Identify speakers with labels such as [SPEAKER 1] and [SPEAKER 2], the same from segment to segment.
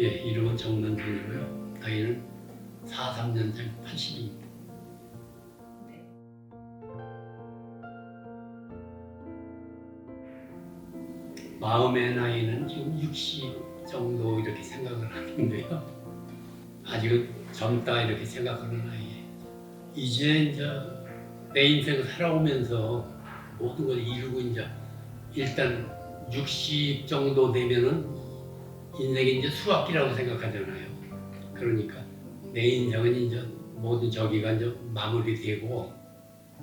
[SPEAKER 1] 예, 이름은 정문준이고요. 나이는 43년생 80입니다. 마음의 나이는 지금 60 정도 이렇게 생각을 하는데요. 아직은 젊다 이렇게 생각하는 나이에 이제 이제 내 인생 살아오면서 모든 걸 이루고 이제 일단 60 정도 되면은 인생이 이제 수학기라고 생각하잖아요. 그러니까 내 인생은 이제 모든 저기가 이제 마무리되고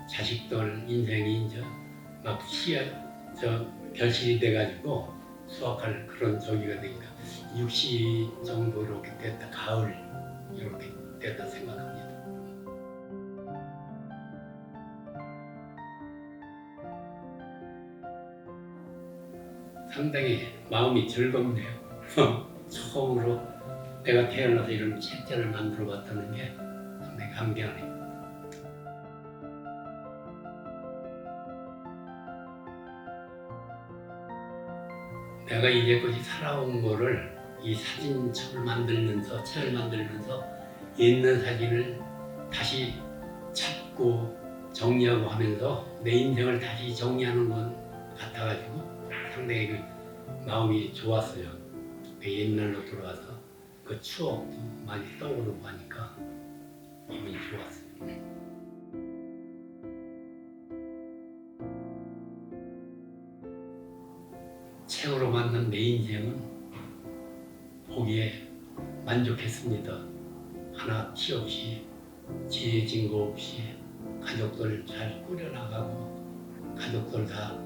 [SPEAKER 1] 자식들 인생이 이제 막 시야 저 결실이 돼가지고 수확할 그런 저기가 되니까 60 정도 이렇게 됐다 가을 이렇게 됐다 생각합니다. 상당히 마음이 즐겁네요. 처음으로 내가 태어나서 이런 책자를 만들어 봤다는 게 상당히 감개하네요. 내가 이제까지 살아온 거를 이 사진첩을 만들면서 책을 만들면서 옛날 사진을 다시 찾고 정리하고 하면서 내 인생을 다시 정리하는 것 같아가지고 상당히 그 마음이 좋았어요. 그 옛날로 돌아가서 그 추억도 많이 떠오르고 하니까 기분이 좋았어요. 책으로 만든 내 인생은 보기에 만족했습니다. 하나 티 없이 지혜 진 거 없이 가족들 잘 꾸려나가고 가족들 다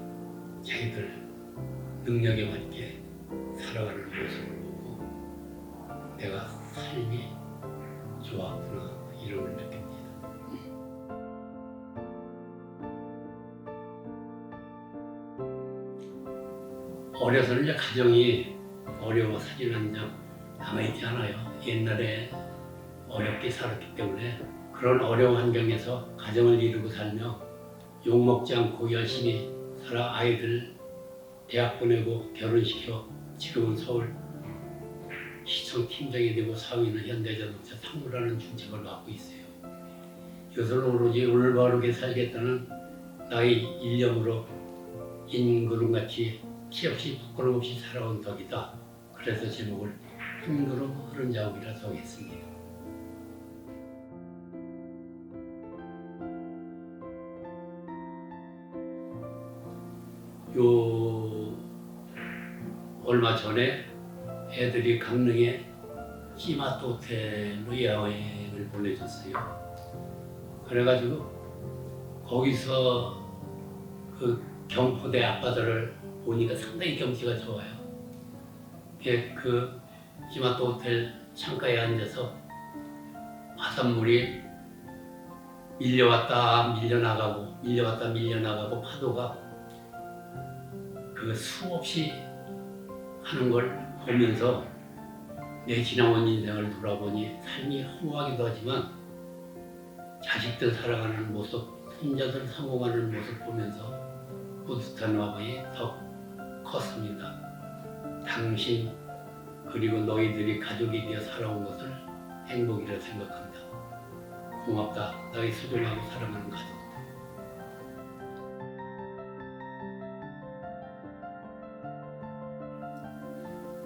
[SPEAKER 1] 자기들 능력에 맞게 살아가는 모습을 보고 내가 삶이 좋았구나 이런 걸 느낍니다. 어려서는 이제 가정이 어려워 사진 한장 남아있지 않아요. 옛날에 어렵게 살았기 때문에 그런 어려운 환경에서 가정을 이루고 살며 욕먹지 않고 열심히 살아 아이들 대학 보내고 결혼시켜 지금은 서울 시청 팀장이 되고 사위는 현대자동차 상무라는 중책을 맡고 있어요. 이것을 오로지 올바르게 살겠다는 나의 일념으로 인구름같이 티 없이 부끄럼 없이 살아온 덕이다. 그래서 제목을 한 걸음 흐른 자국이라 정했습니다. 요 얼마 전에 애들이 강릉에 시마트 호텔로 여행을 보내줬어요. 그래가지고 거기서 그 경포대 앞바다를 보니까 상당히 경치가 좋아요. 예, 그 시마트 호텔 창가에 앉아서 바닷물이 밀려왔다 밀려나가고 밀려왔다 밀려나가고 파도가 그 수없이 하는 걸 보면서 내 지나온 인생을 돌아보니 삶이 허무하기도 하지만 자식들 살아가는 모습, 손자들 성공하는 모습 보면서 뿌듯한 마음이 더 컸습니다. 당신 그리고 너희들이 가족이 되어 살아온 것을 행복이라 생각한다. 고맙다. 너희 소중하고 사랑하는 가족.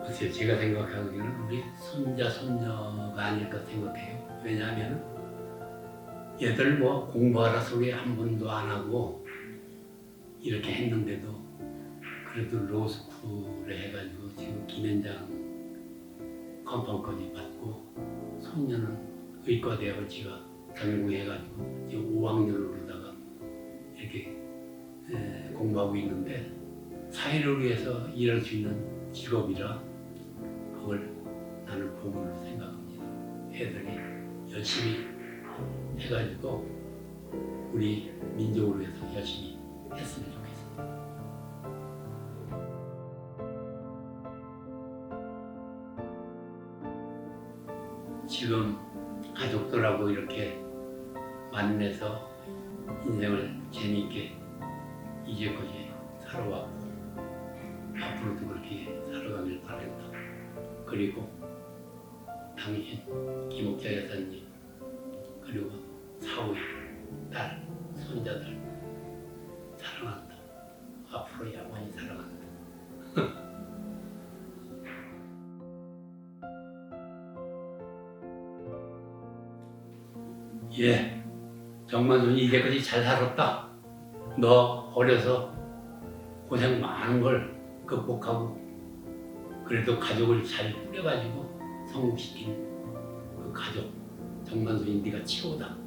[SPEAKER 1] 글쎄요, 제가 생각하기에는 우리 손자, 손녀가 아닐까 생각해요. 왜냐하면 얘들 뭐 공부하라 소리 한 번도 안 하고 이렇게 했는데도 그래도 로스쿨에 해가지고 지금 김현장 컨펌까지 받고 손녀는 의과대학을 지가 전공해가지고 지금 5학년으로 다가 이렇게 에, 공부하고 있는데 사회를 위해서 일할 수 있는 직업이라 그걸 나는 복으로 생각합니다. 애들이 열심히 해가지고 우리 민족을 위해서 열심히 했으면 좋겠습니다. 지금 가족들하고 이렇게 만나서 인생을 재미있게 이제까지 살아왔고 앞으로도 그렇게 살아가길 바란다. 그리고 당신 김옥자 여사님 그리고 사위 딸 손자들 사랑한다. 앞으로 영원히 사랑한다. 예 정만순이 이제까지 잘 살았다. 너 어려서 고생 많은 걸 극복하고 그래도 가족을 잘 꾸려가지고 성공시킨 그 가족 정만순이 네가 최고다